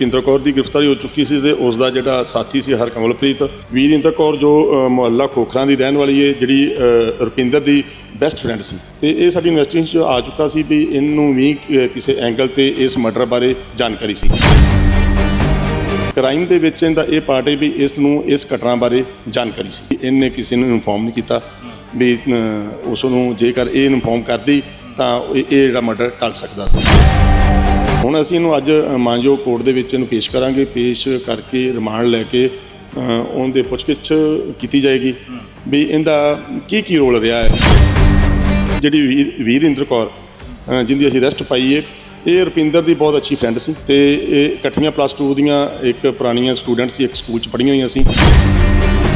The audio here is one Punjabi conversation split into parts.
ਰੁਪਿੰਦਰ ਕੌਰ ਦੀ ਗ੍ਰਿਫਤਾਰੀ ਹੋ ਚੁੱਕੀ ਸੀ ਤੇ ਉਸ ਦਾ ਜਿਹੜਾ ਸਾਥੀ ਸੀ ਹਰਕਮਲਪ੍ਰੀਤ ਵੀਰਿੰਦਰ ਕੌਰ ਜੋ ਮੁਹੱਲਾ ਖੋਖਰਾਂ ਦੀ ਰਹਿਣ ਵਾਲੀ ਹੈ ਜਿਹੜੀ ਰੁਪਿੰਦਰ ਦੀ ਬੈਸਟ ਫਰੈਂਡ ਸੀ। ਤੇ ਇਹ ਸਾਡੀ ਇਨਵੈਸਟੀਗੇਸ਼ਨ ਆ ਚੁੱਕਾ ਸੀ ਵੀ ਇਹਨੂੰ ਵੀ ਕਿਸੇ ਐਂਗਲ ਤੇ ਇਸ ਮਰਡਰ ਬਾਰੇ ਜਾਣਕਾਰੀ ਸੀ। ਕ੍ਰਾਈਮ ਦੇ ਵਿੱਚ ਇਹਦਾ ਇਹ ਪਾਰਟ ਹੈ ਵੀ ਇਸ ਨੂੰ ਇਸ ਘਟਨਾ ਬਾਰੇ ਜਾਣਕਾਰੀ ਸੀ। ਇਹਨੇ ਕਿਸੇ ਨੂੰ ਇਨਫੋਰਮ ਨਹੀਂ ਕੀਤਾ ਵੀ ਉਸ ਨੂੰ ਜੇਕਰ ਇਹ ਇਨਫੋਰਮ ਕਰਦੀ ਤਾਂ ਇਹ ਇਹ ਜਿਹੜਾ ਮਰਡਰ ਟਲ ਸਕਦਾ ਸੀ। ਹੁਣ ਅਸੀਂ ਇਹਨੂੰ ਅੱਜ ਮਾਨਯੋਗ ਕੋਰਟ ਦੇ ਵਿੱਚ ਇਹਨੂੰ ਪੇਸ਼ ਕਰਾਂਗੇ। ਪੇਸ਼ ਕਰਕੇ ਰਿਮਾਂਡ ਲੈ ਕੇ ਅ, ਉਹਦੇ ਪੁੱਛਗਿੱਛ ਕੀਤੀ ਜਾਏਗੀ। ਵੀ ਇਹਦਾ ਕੀ ਕੀ ਰੋਲ ਰਿਹਾ ਹੈ? ਜਿਹੜੀ ਵੀਰ- ਵੀਰਿੰਦਰ ਕੌਰ ਅ, ਜਿਹਦੀ ਅਸੀਂ ਰੈਸਟ ਪਾਈ ਹੈ ਇਹ ਰੁਪਿੰਦਰ ਦੀ ਬਹੁਤ ਅੱਛੀ ਫਰੈਂਡ ਸੀ ਤੇ ਇਹ ਇਕੱਠੀਆਂ ਪਲੱਸ 2 ਦੀਆਂ ਇੱਕ ਪੁਰਾਣੀਆਂ ਸਟੂਡੈਂਟ ਸੀ ਇੱਕ ਸਕੂਲ 'ਚ ਪੜ੍ਹੀਆਂ ਹੋਈਆਂ ਸੀ।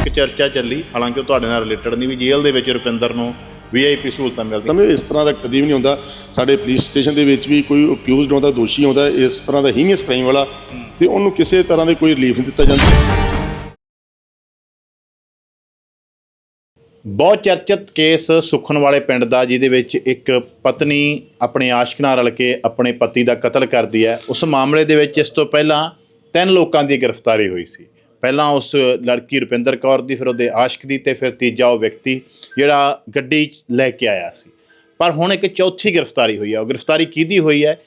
ਇੱਕ ਚਰਚਾ ਚੱਲੀ ਹਾਲਾਂਕਿ ਉਹ ਤੁਹਾਡੇ ਨਾਲ ਰਿਲੇਟਡ ਨਹੀਂ ਵੀ ਜੇਲ੍ਹ ਦੇ ਵਿੱਚ ਰੁਪਿੰਦਰ ਨੂੰ ਵੀਆਈਪੀ ਸਹੂਲਤਾਂ ਮਿਲਦੀਆਂ। ਤਾਂ ਇਸ ਤਰ੍ਹਾਂ ਦਾ ਕਦੀ ਵੀ ਨਹੀਂ ਹੁੰਦਾ। ਸਾਡੇ ਪੁਲਿਸ ਸਟੇਸ਼ਨ ਦੇ ਵਿੱਚ ਵੀ ਕੋਈ ਅਕਿਊਜ਼ਡ ਆਉਂਦਾ ਦੋਸ਼ੀ ਆਉਂਦਾ ਇਸ ਤਰ੍ਹਾਂ ਦਾ ਹੀਨੀਅਸ ਕ੍ਰਾਈਮ ਵਾਲਾ। ਤੇ ਉਹਨੂੰ ਕਿਸੇ ਤਰ੍ਹਾਂ ਦੇ ਕੋਈ ਰਿਲੀਫ ਨਹੀਂ ਦਿੱਤਾ ਜਾਂਦਾ। ਬਹੁਤ ਚਰਚਿਤ ਕੇਸ ਸੁਖਣ ਵਾਲੇ ਪਿੰਡ ਦਾ ਜਿਹਦੇ ਵਿੱਚ ਇੱਕ ਪਤਨੀ ਆਪਣੇ ਆਸ਼ਕ ਨਾਲ ਰਲ ਕੇ ਆਪਣੇ ਪਤੀ ਦਾ ਕਤਲ ਕਰਦੀ ਹੈ। ਉਸ ਮਾਮਲੇ ਦੇ ਵਿੱਚ ਇਸ ਤੋਂ ਪਹਿਲਾਂ ਤਿੰਨ ਲੋਕਾਂ ਦੀ ਗ੍ਰਿਫਤਾਰੀ ਹੋਈ ਸੀ। ਪਹਿਲਾਂ ਉਸ ਲੜਕੀ ਰੁਪਿੰਦਰ ਕੌਰ ਦੀ ਫਿਰ ਉਹਦੇ ਆਸ਼ਕ ਦੀ ਤੇ ਫਿਰ ਤੀਜਾ ਉਹ ਵਿਅਕਤੀ ਜਿਹੜਾ ਗੱਡੀ ਲੈ ਕੇ ਆਇਆ ਸੀ। ਪਰ ਹੁਣ ਇੱਕ ਚੌਥੀ ਗ੍ਰਿਫਤਾਰੀ ਹੋਈ ਹੈ। ਉਹ ਗ੍ਰਿਫਤਾਰੀ ਕਿਹਦੀ ਹੋਈ ਹੈ?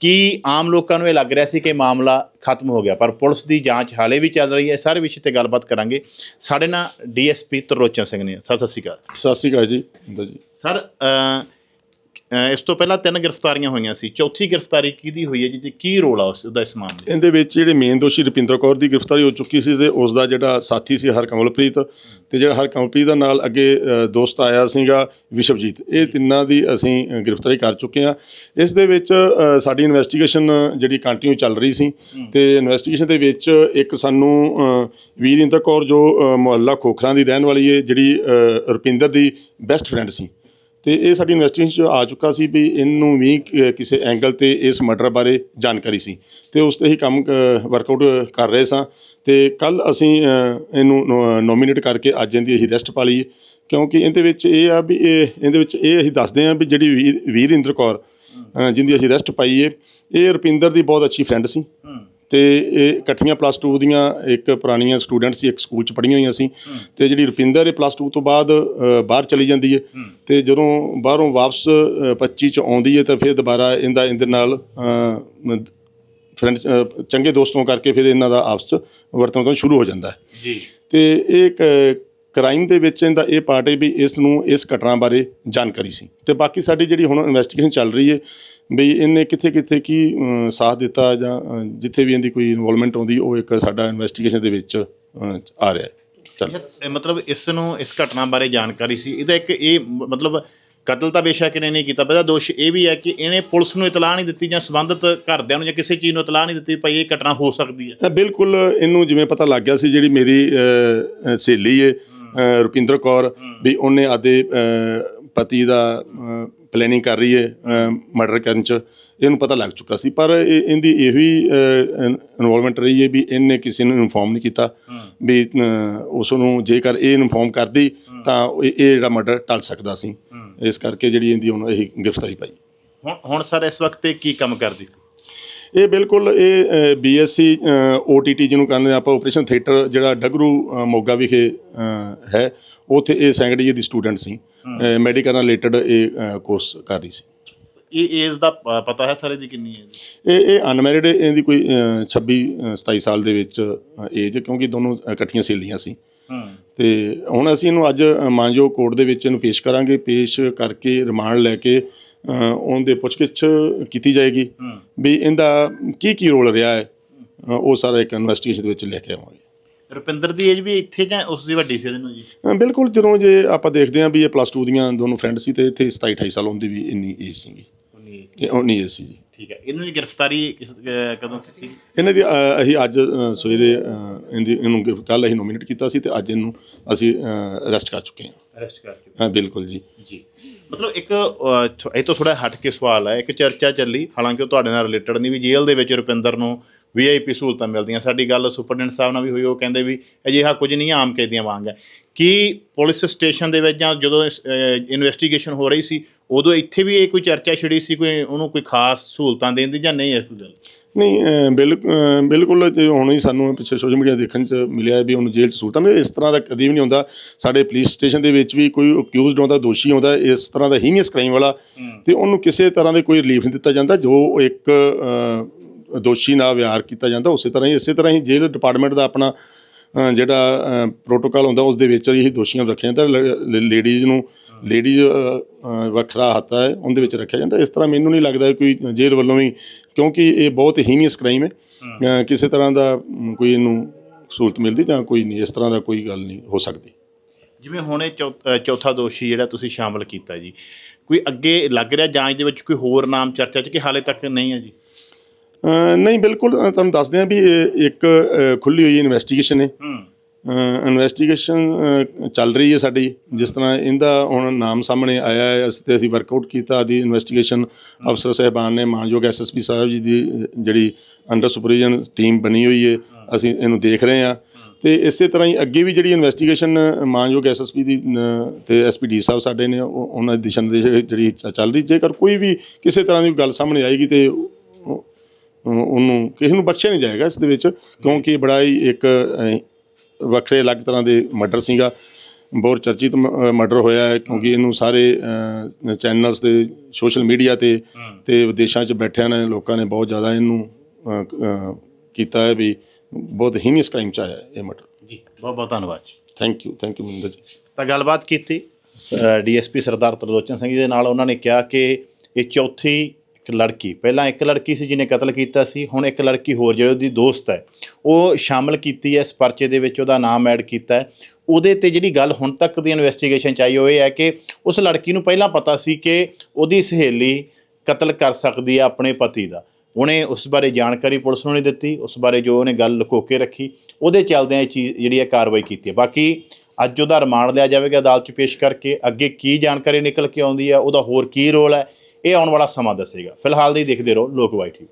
ਕਿ ਆਮ ਲੋਕਾਂ ਨੂੰ ਇਹ ਲੱਗ ਰਿਹਾ ਸੀ ਕਿ ਮਾਮਲਾ ਖਤਮ ਹੋ ਗਿਆ? ਪਰ ਪੁਲਿਸ ਦੀ ਜਾਂਚ ਹਾਲੇ ਵੀ ਚੱਲ ਰਹੀ ਹੈ। ਸਾਰੇ ਵਿਸ਼ੇ ਤੇ ਗੱਲਬਾਤ ਕਰਾਂਗੇ। ਸਾਡੇ ਨਾਲ ਡੀਐਸਪੀ ਤਰਲੋਚਨ ਸਿੰਘ ਨੇ। ਸਰ ਸਤਿ ਸ਼੍ਰੀ ਅਕਾਲ। ਸਤਿ ਸ਼੍ਰੀ ਅਕਾਲ ਜੀ। ਜੀ। ਸਰ ਇਸ ਤੋਂ ਪਹਿਲਾਂ ਤਿੰਨ ਗ੍ਰਿਫਤਾਰੀਆਂ ਹੋਈਆਂ ਸੀ। ਚੌਥੀ ਗ੍ਰਿਫਤਾਰੀ ਕਿਹਦੀ ਹੋਈ ਹੈ ਜਿਹਦੇ ਕੀ ਰੋਲ ਆ ਉਸ ਦਾ ਇਸ ਮਾਮਲੇ ਇਹਦੇ ਵਿੱਚ ਜਿਹੜੇ ਮੇਨ ਦੋਸ਼ੀ ਰੁਪਿੰਦਰ ਕੌਰ ਦੀ ਗ੍ਰਿਫਤਾਰੀ ਹੋ ਚੁੱਕੀ ਸੀ ਤੇ ਉਸ ਦਾ ਜਿਹੜਾ ਸਾਥੀ ਸੀ ਹਰਕਮਲਪ੍ਰੀਤ ਤੇ ਜਿਹੜਾ ਹਰਕਮਲਪ੍ਰੀਤ ਦਾ ਨਾਲ ਅੱਗੇ ਦੋਸਤ ਆਇਆ ਸੀਗਾ ਵਿਸ਼ਵਜੀਤ। ਇਹ ਤਿੰਨਾਂ ਦੀ ਅਸੀਂ ਗ੍ਰਿਫਤਾਰੀ ਕਰ ਚੁੱਕੇ ਹਾਂ। ਇਸ ਦੇ ਵਿੱਚ ਸਾਡੀ ਇਨਵੈਸਟੀਗੇਸ਼ਨ ਜਿਹੜੀ ਕੰਟੀਨਿਊ ਚੱਲ ਰਹੀ ਸੀ ਤੇ ਇਨਵੈਸਟੀਗੇਸ਼ਨ ਦੇ ਵਿੱਚ ਇੱਕ ਸਾਨੂੰ ਵੀਰਿੰਦਰ ਕੌਰ ਜੋ ਮੁਹੱਲਾ ਖੋਖਰਾਂ ਦੀ ਰਹਿਣ ਵਾਲੀ ਹੈ ਜਿਹੜੀ ਰੁਪਿੰਦਰ ਦੀ ਬੈਸਟ ਫਰੈਂਡ ਸੀ। ਤੇ ਇਹ ਸਾਡੀ ਇਨਵੈਸਟੀਗੇਸ਼ਨ 'ਚ ਆ ਚੁੱਕਾ ਸੀ ਵੀ ਇਹਨੂੰ ਵੀ ਕ- ਕਿਸੇ ਐਂਗਲ ਤੇ ਇਸ ਮਰਡਰ ਬਾਰੇ ਜਾਣਕਾਰੀ ਸੀ। ਤੇ ਉਸ ਤੇ ਹੀ ਕੰਮ ਵਰਕਆਊਟ ਕਰ ਰਹੇ ਸਾਂ। ਤੇ ਕੱਲ ਅਸੀਂ ਅ, ਇਹਨੂੰ ਨੋਮੀਨੇਟ ਕਰਕੇ ਅੱਜ ਇਹਦੀ ਅਸੀਂ ਰੈਸਟ ਪਾ ਲਈ ਕਿਉਂਕਿ ਇਹਦੇ ਵਿੱਚ ਇਹ ਆ ਵੀ ਇਹ ਇਹਦੇ ਵਿੱਚ ਇਹ ਅਸੀਂ ਦੱਸਦੇ ਹਾਂ ਵੀ ਜਿਹੜੀ ਵੀਰ ਵੀਰਿੰਦਰ ਕੌਰ ਅ, ਜਿਹਦੀ ਅਸੀਂ ਰੈਸਟ ਪਾਈ ਹੈ ਇਹ ਰੁਪਿੰਦਰ ਦੀ ਬਹੁਤ ਅੱਛੀ ਫਰੈਂਡ ਸੀ। ਤੇ ਇਹ ਇਕੱਠੀਆਂ ਪਲੱਸ 2 ਦੀਆਂ ਇੱਕ ਪੁਰਾਣੀਆਂ ਸਟੂਡੈਂਟ ਸੀ ਇੱਕ ਸਕੂਲ 'ਚ ਪੜ੍ਹੀਆਂ ਹੋਈਆਂ ਸੀ। ਤੇ ਜਿਹੜੀ ਰੁਪਿੰਦਰ ਇਹ ਪਲੱਸ 2 ਤੋਂ ਬਾਅਦ ਅ, ਬਾਹਰ ਚਲੀ ਜਾਂਦੀ ਹੈ। ਤੇ ਜਦੋਂ ਬਾਹਰੋਂ ਵਾਪਸ ਅ, 25 ਚ ਆਉਂਦੀ ਹੈ ਤਾਂ ਫਿਰ ਦੁਬਾਰਾ ਇਹਦਾ ਇਹਦੇ ਨਾਲ ਫਰੈਂਡ ਚੰਗੇ ਦੋਸਤੋਂ ਕਰਕੇ ਫਿਰ ਇਹਨਾਂ ਦਾ ਆਪਸ ਚ ਵਰਤਣ ਤੋਂ ਸ਼ੁਰੂ ਹੋ ਜਾਂਦਾ ਹੈ। ਜੀ। ਤੇ ਇਹ ਕ੍ਰਾਈਮ ਦੇ ਵਿੱਚ ਇਹਦਾ ਇਹ ਪਾਰਟ ਹੈ ਵੀ ਇਸ ਨੂੰ ਇਸ ਘਟਨਾ ਬਾਰੇ ਜਾਣਕਾਰੀ ਸੀ। ਤੇ ਬਾਕੀ ਸਾਡੀ ਜਿਹੜੀ ਹੁਣ ਇਨਵੈਸਟੀਗੇਸ਼ਨ ਚੱਲ ਰਹੀ ਹੈ ਵੀ ਇਹਨੇ ਕਿੱਥੇ ਕਿੱਥੇ ਕੀ ਸਾਥ ਦਿੱਤਾ ਜਾਂ ਜਿੱਥੇ ਵੀ ਇਹਦੀ ਕੋਈ ਇਨਵੋਲਵਮੈਂਟ ਆਉਂਦੀ ਉਹ ਇੱਕ ਸਾਡਾ ਇਨਵੈਸਟੀਗੇਸ਼ਨ ਦੇ ਵਿੱਚ ਆ ਰਿਹਾ ਹੈ। ਚੱਲ। ਮਤਲਬ ਇਸ ਨੂੰ ਇਸ ਘਟਨਾ ਬਾਰੇ ਜਾਣਕਾਰੀ ਸੀ। ਇਹਦਾ ਇੱਕ ਇਹ ਮਤਲਬ ਕਤਲ ਤਾਂ ਬੇਸ਼ੱਕ ਇਹਨੇ ਨਹੀਂ ਕੀਤਾ ਪਰ ਇਹਦਾ ਦੋਸ਼ ਇਹ ਵੀ ਹੈ ਕਿ ਇਹਨੇ ਪੁਲਿਸ ਨੂੰ ਇਤਲਾਹ ਨਹੀਂ ਦਿੱਤੀ ਜਾਂ ਸੰਬੰਧਿਤ ਘਰਦਿਆਂ ਨੂੰ ਜਾਂ ਕਿਸੇ ਚੀਜ਼ ਨੂੰ ਇਤਲਾਹ ਨਹੀਂ ਦਿੱਤੀ ਭਾਈ ਇਹ ਘਟਨਾ ਹੋ ਸਕਦੀ ਹੈ। ਬਿਲਕੁਲ ਇਹਨੂੰ ਜਿਵੇਂ ਪਤਾ ਲੱਗ ਗਿਆ ਸੀ ਜਿਹੜੀ ਮੇਰੀ ਸਹੇਲੀ ਹੈ। ਰੁਪਿੰਦਰ ਕੌਰ ਵੀ ਉਹਨੇ ਆਦੇ ਪਤੀ ਦਾ ਪਲੈਨਿੰਗ ਕਰ ਰਹੀ ਹੈ ਮਰਡਰ ਕਰਨ ਚ ਇਹਨੂੰ ਪਤਾ ਲੱਗ ਚੁੱਕਾ ਸੀ। ਪਰ ਇਹ ਇਹਦੀ ਇਹੋ ਇਨਵੋਲਵਮੈਂਟ ਰਹੀ ਹੈ ਵੀ ਇਹਨੇ ਕਿਸੇ ਨੂੰ ਇਨਫੋਰਮ ਨਹੀਂ ਕੀਤਾ ਵੀ ਉਸ ਨੂੰ ਜੇਕਰ ਇਹ ਇਨਫੋਰਮ ਕਰਦੀ ਤਾਂ ਇਹ ਜਿਹੜਾ ਮਰਡਰ ਟਲ ਸਕਦਾ ਸੀ। ਇਸ ਕਰਕੇ ਜਿਹੜੀ ਇਹਦੀ ਹੁਣ ਇਹ ਗ੍ਰਿਫਤਾਰੀ ਪਾਈ। ਹੁਣ ਹੁਣ ਸਰ ਇਸ ਵਕਤ ਕੀ ਕੰਮ ਕਰਦੀ ਇਹ ਬਿਲਕੁਲ ਇਹ ਬੀਐਸਸੀ ਓਟੀਟੀ ਜਿਹਨੂੰ ਕਹਿੰਦੇ ਆਪਾਂ ਆਪਰੇਸ਼ਨ ਥੀਏਟਰ ਜਿਹੜਾ ਡਗਰੂ ਮੋਗਾ ਵਿਖੇ ਹੈ ਉੱਥੇ ਇਹ ਸੈਂਕੜੀ ਦੀ ਸਟੂਡੈਂਟ ਸੀ। ਮੈਡੀਕਲ ਨਾਲ ਰਿਲੇਟਡ ਇਹ ਕੋਰਸ ਕਰ ਰਹੀ ਸੀ। ਇਹ ਏਜ ਦਾ ਪਤਾ ਹੈ ਸਰ ਇਹਦੀ ਕਿੰਨੀ ਹੈ ਜੀ ਇਹ ਇਹ ਅਨਮੈਰਿਡ ਇਹਦੀ ਕੋਈ ਅ, 26 ਅ, 27 ਸਾਲ ਦੇ ਵਿੱਚ ਏਜ ਕਿਉਂਕਿ ਦੋਨੋਂ ਇਕੱਠੀਆਂ ਸਹੇਲੀਆਂ ਸੀ। ਤੇ ਹੁਣ ਅਸੀਂ ਇਹਨੂੰ ਅੱਜ ਮਾਨਜੋ ਕੋਰਟ ਦੇ ਵਿੱਚ ਇਹਨੂੰ ਪੇਸ਼ ਕਰਾਂਗੇ। ਪੇਸ਼ ਕਰਕੇ ਰਿਮਾਂਡ ਲੈ ਕੇ ਉਹਦੇ ਪੁੱਛਗਿੱਛ ਕੀਤੀ ਜਾਏਗੀ। ਵੀ ਇਹਦਾ ਕੀ ਕੀ ਰੋਲ ਰਿਹਾ ਹੈ? ਉਹ ਸਾਰਾ ਇੱਕ ਇਨਵੈਸਟੀਗੇਸ਼ਨ ਦੇ ਵਿੱਚ ਲੈ ਕੇ ਆਵਾਂਗੇ। ਰੁਪਿੰਦਰ ਦੀ ਏਜ ਵੀ ਇੱਥੇ ਜਾਂ ਉਸ ਦੀ ਵੱਡੀ ਸੀ ਇਹਦੇ ਨੂੰ ਜੀ ਬਿਲਕੁਲ ਜਦੋਂ ਜੇ ਆਪਾਂ ਦੇਖਦੇ ਹਾਂ ਵੀ ਇਹ ਪਲੱਸ 2 ਦੀਆਂ ਦੋਨੋਂ ਫਰੈਂਡ ਸੀ ਤੇ ਇੱਥੇ 27 28 ਸਾਲ ਹੁੰਦੀ ਵੀ ਇੰਨੀ ਏਜ ਸੀਗੀ। ਇਹ ਉਨੀ ਏਜ ਸੀ ਜੀ। ਠੀਕ ਹੈ। ਇਹਨਾਂ ਦੀ ਗ੍ਰਿਫਤਾਰੀ ਕਦੋਂ ਕੀਤੀ? ਇਹਨਾਂ ਦੀ ਅਸੀਂ ਅੱਜ ਸਵੇਰੇ ਇਹਦੀ ਇਹਨੂੰ ਕੱਲ ਅਸੀਂ ਨੋਮੀਨੇਟ ਕੀਤਾ ਸੀ ਤੇ ਅੱਜ ਇਹਨੂੰ ਅਸੀਂ ਅਰੈਸਟ ਕਰ ਚੁੱਕੇ ਹਾਂ। ਅਰੈਸਟ ਕਰਕੇ ਹਾਂ ਬਿਲਕੁਲ ਜੀ। ਜੀ। ਮਤਲਬ ਇੱਕ ਅਹ, ਥੋ- ਇਹ ਤੋਂ ਥੋੜਾ ਹਟ ਕੇ ਸਵਾਲ ਹੈ ਇੱਕ ਚਰਚਾ ਚੱਲੀ ਹਾਲਾਂਕਿ ਉਹ ਤੁਹਾਡੇ ਨਾਲ ਰਿਲੇਟਡ ਨਹੀਂ ਵੀ ਜੇਲ੍ਹ ਦੇ ਵਿੱਚ ਰੁਪਿੰਦਰ ਨੂੰ ਵੀਆਈਪੀ ਸਹੂਲਤਾਂ ਮਿਲਦੀਆਂ। ਸਾਡੀ ਗੱਲ ਸੁਪਰਡੈਂਟ ਸਾਹਿਬ ਨਾਲ ਵੀ ਹੋਈ ਉਹ ਕਹਿੰਦੇ ਵੀ ਅਜਿਹਾ ਕੁਝ ਨਹੀਂ ਆਮ ਕੈਦੀਆਂ ਵਾਂਗ ਹੈ। ਕੀ ਪੁਲਿਸ ਸਟੇਸ਼ਨ ਦੇ ਵਿੱਚ ਜਾਂ ਜਦੋਂ ਇਨਵੈਸਟੀਗੇਸ਼ਨ ਹੋ ਰਹੀ ਸੀ ਉਦੋਂ ਇੱਥੇ ਵੀ ਇਹ ਕੋਈ ਚਰਚਾ ਛਿੜੀ ਸੀ ਕੋਈ ਉਹਨੂੰ ਕੋਈ ਖਾਸ ਸਹੂਲਤਾਂ ਦੇਣ ਦੀ ਜਾਂ ਨਹੀਂ ਇਸ ਗੱਲ? ਨਹੀਂ ਅਹ ਬਿਲ ਅਹ ਬਿਲਕੁਲ ਜੇ ਹੁਣ ਹੀ ਸਾਨੂੰ ਪਿੱਛੇ ਸੋਸ਼ਲ ਮੀਡੀਆ ਦੇਖਣ ਚ ਮਿਲਿਆ ਵੀ ਉਹਨੂੰ ਜੇਲ੍ਹ ਚ ਸਹੂਲਤਾਂ ਮਿਲੇ ਇਸ ਤਰ੍ਹਾਂ ਦਾ ਕਦੀ ਵੀ ਨਹੀਂ ਹੁੰਦਾ। ਸਾਡੇ ਪੁਲਿਸ ਸਟੇਸ਼ਨ ਦੇ ਵਿੱਚ ਵੀ ਕੋਈ ਅਕਿਊਜ਼ਡ ਆਉਂਦਾ ਦੋਸ਼ੀ ਆਉਂਦਾ ਇਸ ਤਰ੍ਹਾਂ ਦਾ ਹੀਨੀਅਸ ਕ੍ਰਾਈਮ ਵਾਲਾ ਤੇ ਉਹਨੂੰ ਕਿਸੇ ਤਰ੍ਹਾਂ ਦੇ ਕੋਈ ਰਿਲੀਫ ਨਹੀਂ ਦਿੱਤਾ ਜਾਂਦਾ ਜੋ ਇੱਕ ਦੋਸ਼ੀ ਨਾਲ ਵਿਹਾਰ ਕੀਤਾ ਜਾਂਦਾ ਉਸੇ ਤਰ੍ਹਾਂ ਹੀ ਇਸੇ ਤਰ੍ਹਾਂ ਹੀ ਜੇਲ੍ਹ ਡਿਪਾਰਟਮੈਂਟ ਦਾ ਆਪਣਾ ਜਿਹੜਾ ਪ੍ਰੋਟੋਕਾਲ ਹੁੰਦਾ ਉਸ ਦੇ ਵਿੱਚ ਹੀ ਦੋਸ਼ੀਆਂ ਰੱਖਿਆ ਜਾਂਦਾ ਲੇਡੀਜ਼ ਨੂੰ ਲੇਡੀਜ਼ ਵੱਖਰਾ ਹੱਤਾ ਹੈ ਉਹਦੇ ਵਿੱਚ ਰੱਖਿਆ ਜਾਂਦਾ ਇਸ ਤਰ੍ਹਾਂ ਮੈਨੂੰ ਨਹੀਂ ਲੱਗਦਾ ਕੋਈ ਜੇਲ੍ਹ ਵੱਲੋਂ ਵੀ ਕਿਉਂਕਿ ਇਹ ਬਹੁਤ ਹੀਨੀਅਸ ਕ੍ਰਾਈਮ ਹੈ ਕਿਸੇ ਤਰ੍ਹਾਂ ਦਾ ਕੋਈ ਇਹਨੂੰ ਸਹੂਲਤ ਮਿਲਦੀ ਜਾਂ ਕੋਈ ਨਹੀਂ ਇਸ ਤਰ੍ਹਾਂ ਦਾ ਕੋਈ ਗੱਲ ਨਹੀਂ ਹੋ ਸਕਦੀ। ਜਿਵੇਂ ਹੁਣ ਇਹ ਚੌ- ਅ, ਚੌਥਾ ਦੋਸ਼ੀ ਜਿਹੜਾ ਤੁਸੀਂ ਸ਼ਾਮਲ ਕੀਤਾ ਜੀ ਕੋਈ ਅੱਗੇ ਲੱਗ ਰਿਹਾ ਜਾਂਚ ਦੇ ਵਿੱਚ ਕੋਈ ਹੋਰ ਨਾਮ ਚਰਚਾ 'ਚ ਕਿ ਹਾਲੇ ਤੱਕ ਨਹੀਂ ਹੈ ਜੀ? ਨਹੀਂ ਬਿਲਕੁਲ ਤੁਹਾਨੂੰ ਦੱਸਦੇ ਹਾਂ ਵੀ ਇਹ ਇੱਕ ਖੁੱਲੀ ਹੋਈ ਇਨਵੈਸਟੀਗੇਸ਼ਨ ਹੈ। ਹੂੰ। ਇਨਵੈਸਟੀਗੇਸ਼ਨ ਚੱਲ ਰਹੀ ਹੈ ਸਾਡੀ ਜਿਸ ਤਰ੍ਹਾਂ ਇਹਦਾ ਹੁਣ ਨਾਮ ਸਾਹਮਣੇ ਆਇਆ ਹੈ ਅਸੀਂ ਤੇ ਅਸੀਂ ਵਰਕਆਊਟ ਕੀਤਾ ਦੀ ਇਨਵੈਸਟੀਗੇਸ਼ਨ ਅਫਸਰ ਸਾਹਿਬਾਨ ਨੇ ਮਾਨਯੋਗ ਐਸਐਸਪੀ ਸਾਹਿਬ ਜੀ ਦੀ ਜਿਹੜੀ ਅੰਡਰ ਸੁਪਰਵੀਜ਼ਨ ਟੀਮ ਬਣੀ ਹੋਈ ਹੈ। ਅਸੀਂ ਇਹਨੂੰ ਦੇਖ ਰਹੇ ਹਾਂ। ਤੇ ਇਸੇ ਤਰ੍ਹਾਂ ਹੀ ਅੱਗੇ ਵੀ ਜਿਹੜੀ ਇਨਵੈਸਟੀਗੇਸ਼ਨ ਮਾਨਯੋਗ ਐਸਐਸਪੀ ਦੀ ਤੇ ਐਸਪੀਡੀ ਸਾਹਿਬ ਸਾਡੇ ਨੇ ਉਹ- ਉਹਨਾਂ ਦੀ ਦਿਸ਼ਾ ਨਿਰਦੇਸ਼ ਜਿਹੜੀ ਚੱਲ ਰਹੀ ਜੇਕਰ ਕੋਈ ਵੀ ਕਿਸੇ ਤਰ੍ਹਾਂ ਦੀ ਗੱਲ ਸਾਹਮਣੇ ਆਏਗੀ ਤੇ ਉਹ- ਉਹ- ਉਹਨੂੰ ਕਿਸੇ ਨੂੰ ਬਖਸ਼ਿਆ ਨਹੀਂ ਜਾਏਗਾ ਇਸ ਦੇ ਵਿੱਚ ਕਿਉਂਕਿ ਬੜਾ ਹੀ ਇੱਕ ਵੱਖਰੇ ਅਲੱਗ ਤਰ੍ਹਾਂ ਦੇ ਮਰਡਰ ਸੀਗਾ। ਬਹੁਤ ਚਰਚਿਤ ਮਰਡਰ ਹੋਇਆ ਹੈ ਕਿਉਂਕਿ ਇਹਨੂੰ ਸਾਰੇ ਚੈਨਲਸ ਤੇ ਸੋਸ਼ਲ ਮੀਡੀਆ ਤੇ ਤੇ ਵਿਦੇਸ਼ਾਂ 'ਚ ਬੈਠਿਆਂ ਨੇ ਲੋਕਾਂ ਨੇ ਬਹੁਤ ਜ਼ਿਆਦਾ ਇਹਨੂੰ ਕੀਤਾ ਹੈ ਵੀ ਬਹੁਤ ਹੀਨੀਅਸ ਕ੍ਰਾਈਮ 'ਚ ਆਇਆ ਇਹ ਮਰਡਰ ਜੀ ਬਹੁਤ ਬਹੁਤ ਧੰਨਵਾਦ ਜੀ। Thank you thank you Maninder ji. ਤਾਂ ਗੱਲਬਾਤ ਕੀਤੀ ਡੀਐਸਪੀ ਸਰਦਾਰ ਤਰਲੋਚਨ ਸਿੰਘ ਜੀ ਦੇ ਨਾਲ ਉਹਨਾਂ ਨੇ ਕਿਹਾ ਕਿ ਇਹ ਚੌਥੀ ਇੱਕ ਲੜਕੀ ਪਹਿਲਾਂ ਇੱਕ ਲੜਕੀ ਸੀ ਜਿਹਨੇ ਕਤਲ ਕੀਤਾ ਸੀ ਹੁਣ ਇੱਕ ਲੜਕੀ ਹੋਰ ਜਿਹੜੀ ਉਹਦੀ ਦੋਸਤ ਹੈ ਉਹ ਸ਼ਾਮਲ ਕੀਤੀ ਹੈ ਇਸ ਪਰਚੇ ਦੇ ਵਿੱਚ ਉਹਦਾ ਨਾਮ ਐਡ ਕੀਤਾ ਹੈ। ਉਹਦੇ ਤੇ ਜਿਹੜੀ ਗੱਲ ਹੁਣ ਤੱਕ ਦੀ ਇਨਵੈਸਟੀਗੇਸ਼ਨ ਚਾਹੀ ਉਹ ਇਹ ਹੈ ਕਿ ਉਸ ਲੜਕੀ ਨੂੰ ਪਹਿਲਾਂ ਪਤਾ ਸੀ ਕਿ ਉਹਦੀ ਸਹੇਲੀ ਕਤਲ ਕਰ ਸਕਦੀ ਹੈ ਆਪਣੇ ਪਤੀ ਦਾ। ਉਹਨੇ ਉਸ ਬਾਰੇ ਜਾਣਕਾਰੀ ਪੁਲਿਸ ਨੂੰ ਨਹੀਂ ਦਿੱਤੀ, ਉਸ ਬਾਰੇ ਜੋ ਉਹਨੇ ਗੱਲ ਲੁਕੋ ਕੇ ਰੱਖੀ, ਉਹਦੇ ਚੱਲਦਿਆਂ ਇਹ ਚੀਜ਼ ਜਿਹੜੀ ਹੈ ਕਾਰਵਾਈ ਕੀਤੀ ਹੈ। ਬਾਕੀ ਅੱਜ ਉਹਦਾ ਰਿਮਾਂਡ ਲਿਆ ਜਾਵੇਗਾ ਅਦਾਲਤ 'ਚ ਪੇਸ਼ ਕਰਕੇ, ਅੱਗੇ ਕੀ ਜਾਣਕਾਰੀ ਨਿਕਲ ਕੇ ਆਉਂਦੀ ਹੈ, ਉਹਦਾ ਹੋਰ ਕੀ ਰੋਲ ਹੈ, ਇਹ ਆਉਣ ਵਾਲਾ ਸਮਾਂ ਦੱਸੇਗਾ। ਫਿਲਹਾਲ ਦੀ ਦੇਖਦੇ ਰਹੋ ਲੋਕਵਾਈ ਟੀਵੀ।